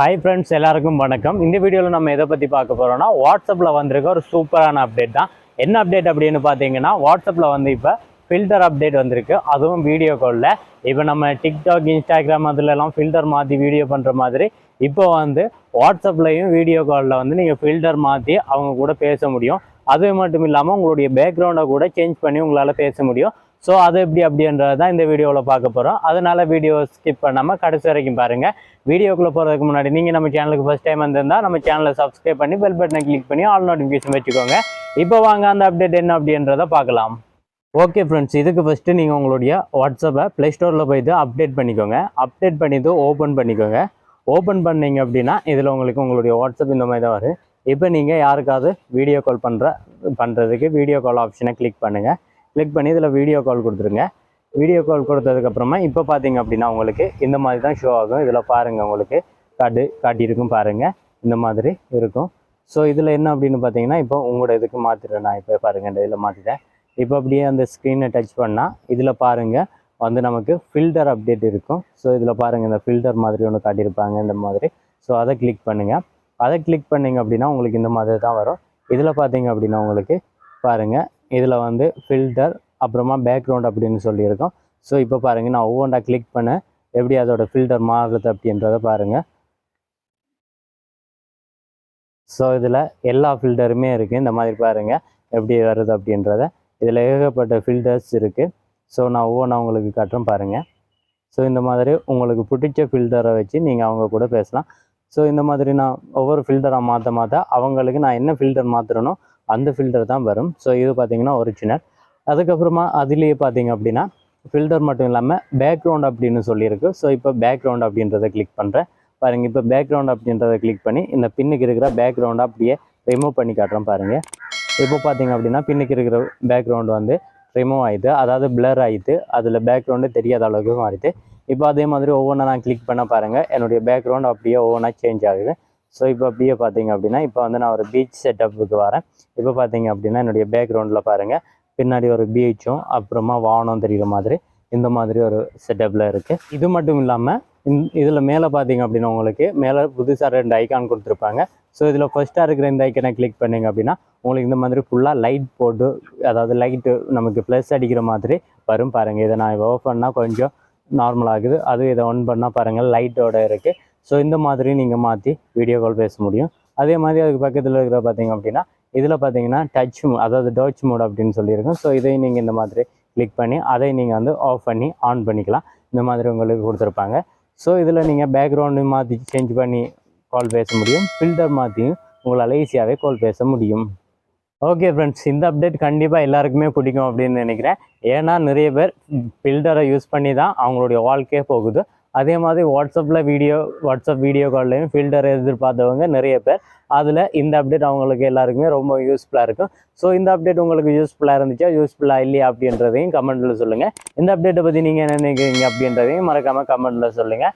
Hi friends எல்லாருக்கும் வணக்கம். இந்த வீடியோவில் நம்ம எதை பற்றி பார்க்க போகிறோம்னா வாட்ஸ்அப்பில் வந்திருக்க ஒரு சூப்பரான அப்டேட் தான். என்ன அப்டேட் அப்படின்னு பார்த்தீங்கன்னா வாட்ஸ்அப்பில் வந்து இப்போ ஃபில்டர் அப்டேட் வந்திருக்கு. அதுவும் வீடியோ காலில் இப்போ நம்ம டிக்டாக் இன்ஸ்டாகிராம் அதுலலாம் ஃபில்டர் மாற்றி வீடியோ பண்ணுற மாதிரி இப்போ வந்து வாட்ஸ்அப்லையும் வீடியோ காலில் வந்து நீங்கள் ஃபில்டர் மாற்றி அவங்க கூட பேச முடியும். அது மட்டும் இல்லாமல் உங்களுடைய பேக்ரவுண்டை கூட சேஞ்ச் பண்ணி உங்களால் பேச முடியும். ஸோ அது எப்படி அப்படின்றது தான் இந்த வீடியோவில் பார்க்க போகிறோம் அதனால் வீடியோ ஸ்கிப் பண்ணாமல் கடைசி வரைக்கும் பாருங்கள் வீடியோக்குள்ளே போகிறதுக்கு முன்னாடி நீங்கள் நம்ம சேனலுக்கு ஃபஸ்ட் டைம் வந்திருந்தால் நம்ம சேனலை சப்ஸ்கிரைப் பண்ணி பெல் பட்டனை கிளிக் பண்ணி ஆல் நோட்டிஃபிகேஷன் வச்சுக்கோங்க. இப்போ வாங்க அந்த அப்டேட் என்ன அப்படின்றத பார்க்கலாம். ஓகே ஃப்ரெண்ட்ஸ் இதுக்கு ஃபஸ்ட்டு நீங்கள் உங்களுடைய வாட்ஸ்அப்பை ப்ளே ஸ்டோரில் போயிட்டு அப்டேட் பண்ணிக்கோங்க. அப்டேட் பண்ணிவிட்டு ஓப்பன் பண்ணிக்கோங்க. ஓப்பன் பண்ணீங்க அப்படின்னா இதில் உங்களுக்கு உங்களுடைய வாட்ஸ்அப் இந்த மாதிரி தான் வரும். இப்போ நீங்கள் யாருக்காவது வீடியோ கால் பண்ணுற பண்ணுறதுக்கு வீடியோ கால் ஆப்ஷனை கிளிக் பண்ணுங்கள் கிளிக் பண்ணி இதில் வீடியோ கால் கொடுத்துருங்க. வீடியோ கால் கொடுத்ததுக்கப்புறமா இப்போ பார்த்தீங்க அப்படின்னா உங்களுக்கு இந்த மாதிரி தான் ஷோ ஆகும். இதில் பாருங்கள் உங்களுக்கு. காட்டு காட்டியிருக்கும் பாருங்கள் இந்த மாதிரி இருக்கும். ஸோ இதில் என்ன அப்படின்னு பார்த்தீங்கன்னா இப்போ உங்களோட இதுக்கு மாற்றிடுறேன் நான் இப்போ பாருங்கள் இந்த இதில் மாற்றிட்டேன் இப்போ அப்படியே அந்த ஸ்க்ரீனை டச் பண்ணால் இதில் பாருங்கள் வந்து நமக்கு ஃபில்டர் அப்டேட் இருக்கும். ஸோ இதில் பாருங்கள் இந்த ஃபில்டர் மாதிரி ஒன்று காட்டியிருப்பாங்க இந்த மாதிரி. ஸோ அதை கிளிக் பண்ணுங்கள் அதை கிளிக் பண்ணீங்க அப்படின்னா உங்களுக்கு இந்த மாதிரி தான் வரும். இதில் பார்த்தீங்க அப்படின்னா உங்களுக்கு பாருங்கள் இதில் வந்து ஃபில்டர் அப்புறமா பேக்ரவுண்ட் அப்படின்னு சொல்லியிருக்கோம். ஸோ இப்போ பாருங்கள் நான் ஒவ்வொன்றா கிளிக் பண்ணேன் எப்படி அதோட ஃபில்டர் மாறுறது அப்படின்றத பாருங்கள் ஸோ இதில் எல்லா ஃபில்டருமே இருக்குது இந்த மாதிரி பாருங்கள் எப்படி வருது அப்படின்றத. இதில் ஏகப்பட்ட ஃபில்டர்ஸ் இருக்குது ஸோ நான் ஒவ்வொன்றா உங்களுக்கு காட்டுறேன் பாருங்கள் ஸோ இந்த மாதிரி உங்களுக்கு பிடிச்ச ஃபில்டரை வச்சு நீங்கள் அவங்க கூட பேசலாம். ஸோ இந்த மாதிரி நான் ஒவ்வொரு ஃபில்டராக மாற்ற மாற்ற அவங்களுக்கு நான் என்ன ஃபில்டர் மாற்றுறனோ அந்த ஃபில்டர் தான் வரும். ஸோ இது பார்த்திங்கன்னா ஒரிஜினல் அதுக்கப்புறமா அதுலேயே பார்த்தீங்க அப்படின்னா ஃபில்டர் மட்டும் இல்லாமல் பேக்ரவுண்ட் அப்படின்னு சொல்லியிருக்கு. ஸோ இப்போ பேக்ரவுண்ட் அப்படின்றத கிளிக் பண்ணுறேன் பாருங்கள் இப்போ பேக்ரவுண்ட் அப்படின்றத கிளிக் பண்ணி இந்த பின்னுக்கு இருக்கிற பேக்ரவுண்டை அப்படியே ரிமூவ் பண்ணி காட்டுறேன் பாருங்கள் இப்போ பார்த்தீங்க அப்படின்னா பின்னுக்கு இருக்கிற பேக்ரவுண்ட் வந்து ரிமூவ் ஆகிட்டு அதாவது பிளர் ஆகிட்டு அதில் பேக்ரவுண்டு தெரியாத அளவுக்கு மாறிட்டு இப்போ அதே மாதிரி ஒவ்வொன்றா நான் கிளிக் பண்ண பாருங்கள் என்னுடைய பேக்ரவுண்ட் அப்படியே ஒவ்வொன்றா சேஞ்ச் ஆகுது. ஸோ இப்போ அப்படியே பார்த்தீங்க அப்படின்னா இப்போ வந்து நான் ஒரு பீச் செட்டப்புக்கு வரேன். இப்போ பார்த்தீங்க அப்படின்னா என்னுடைய பேக்ரவுண்டில் பாருங்கள் பின்னாடி ஒரு பீச்சும் அப்புறமா வானம் தெரிகிற மாதிரி இந்த மாதிரி ஒரு செட்டப்பில் இருக்குது இது மட்டும் இல்லாமல் இந் இதில் மேலே பார்த்தீங்க அப்படின்னா உங்களுக்கு மேலே புதுசாக ரெண்டு ஐக்கான் கொடுத்துருப்பாங்க. ஸோ இதில் ஃபஸ்ட்டாக இருக்கிற இந்த ஐக்கனை கிளிக் பண்ணீங்க அப்படின்னா உங்களுக்கு இந்த மாதிரி ஃபுல்லாக லைட் போட்டு அதாவது லைட்டு நமக்கு ப்ளஸ் அடிக்கிற மாதிரி வரும் பாருங்கள் இதை நான் ஆஃப் பண்ணால் கொஞ்சம் நார்மல் ஆகுது. அது இதை ஆன் பண்ணால் பாருங்கள் லைட்டோட இருக்குது ஸோ இந்த மாதிரி நீங்கள் மாற்றி வீடியோ கால் பேச முடியும். அதே மாதிரி அதுக்கு பக்கத்தில் இருக்கிற பார்த்தீங்க அப்படின்னா இதில் பார்த்தீங்கன்னா டச் அதாவது டச் மோட் அப்படின்னு சொல்லியிருக்கோம். ஸோ இதையும் நீங்கள் இந்த மாதிரி கிளிக் பண்ணி அதை நீங்கள் வந்து ஆஃப் பண்ணி ஆன் பண்ணிக்கலாம். இந்த மாதிரி உங்களுக்கு கொடுத்துருப்பாங்க. ஸோ இதில் நீங்கள் பேக்ரவுண்டு மாற்றி சேஞ்ச் பண்ணி கால் பேச முடியும். ஃபில்டர் மாற்றியும் உங்களால் ஈஸியாகவே கால் பேச முடியும். ஓகே ஃப்ரெண்ட்ஸ் இந்த அப்டேட் கண்டிப்பாக எல்லாருக்குமே பிடிக்கும் அப்படின்னு நினைக்கிறேன். ஏன்னா நிறைய பேர் ஃபில்டரை யூஸ் பண்ணி தான் அவங்களுடைய வாழ்க்கையே போகுது. அதே மாதிரி வாட்ஸ்அப்பில் வீடியோ வாட்ஸ்அப் வீடியோ கால்லையும் ஃபில்டர் எதிர்பார்த்தவங்க நிறைய பேர். அதில் இந்த அப்டேட் அவங்களுக்கு எல்லாருக்குமே ரொம்ப யூஸ்ஃபுல்லாக இருக்கும். ஸோ இந்த அப்டேட் உங்களுக்கு யூஸ்ஃபுல்லாக இருந்துச்சா யூஸ்ஃபுல்லாக இல்லையா அப்படின்றதையும் கமெண்ட்டில் சொல்லுங்கள் இந்த அப்டேட்டை பற்றி நீங்கள் என்ன நினைக்கிறீங்க அப்படின்றதையும் மறக்காமல் கமெண்ட்டில் சொல்லுங்கள்